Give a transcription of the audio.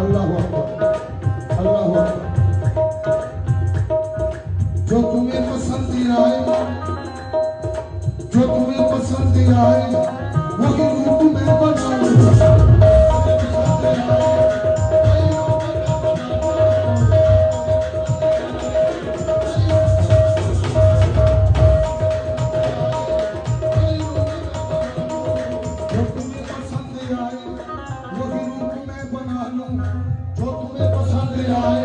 अल्लाह अल्लाह जो तुम्हें पसंद आए जो तुम्हें पसंद आए वही रूप में बना बना लूँ जो तुम्हें पसंद आए।